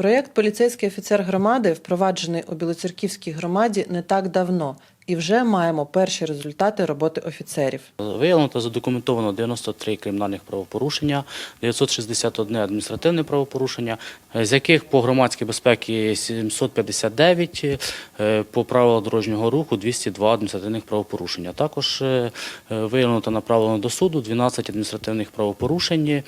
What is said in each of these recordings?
Проєкт Поліцейський офіцер громади впроваджений у Білоцерківській громаді не так давно, і вже маємо перші результати роботи офіцерів. Виявлено та задокументовано 93 кримінальних правопорушення, 961 адміністративне правопорушення, е, з яких по громадській безпеці 759, е, по правилах дорожнього руху 202 адміністративних правопорушення. Також е, виявлено та направлено до суду 12 адміністративних правопорушень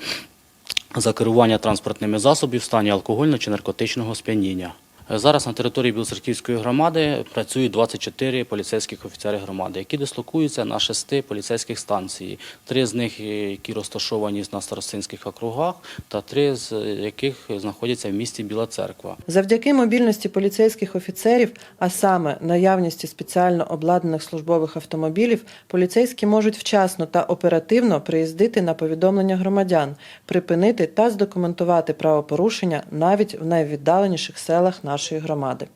за керування транспортними засобами в стані алкогольного чи наркотичного сп'яніння. Е, Зараз на території Білоцерківської громади працюють 24 поліцейських офіцери громади, які дислокуються на шести поліцейських станції. Три з них, е, які розташовані на старостинських округах, та три з яких знаходяться в місті Біла Церква. Завдяки мобільності поліцейських офіцерів, а саме наявності спеціально обладнаних службових автомобілів, поліцейські можуть вчасно та оперативно приїздити на повідомлення громадян, припинити та здокументувати правопорушення навіть в найвіддаленіших селах нашої громади.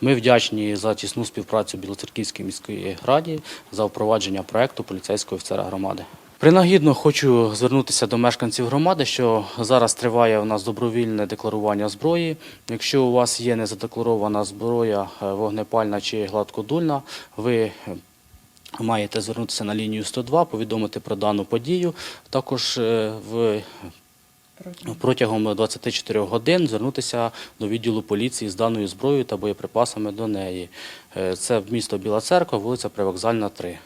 Ми вдячні за тісну співпрацю Білоцерківської міської раді за впровадження проекту поліцейського офіцера громади. Принагідно хочу звернутися до мешканців громади, що зараз триває у нас добровільне декларування зброї. Якщо у вас є незадекларована зброя е, вогнепальна чи гладкодульна, ви маєте звернутися на лінію 102, повідомити про дану подію. Також е, в протягом 24 годин звернутися до відділу поліції з даною зброєю та боєприпасами до неї. Е, Це місто Біла Церква, вулиця Привокзальна, 3.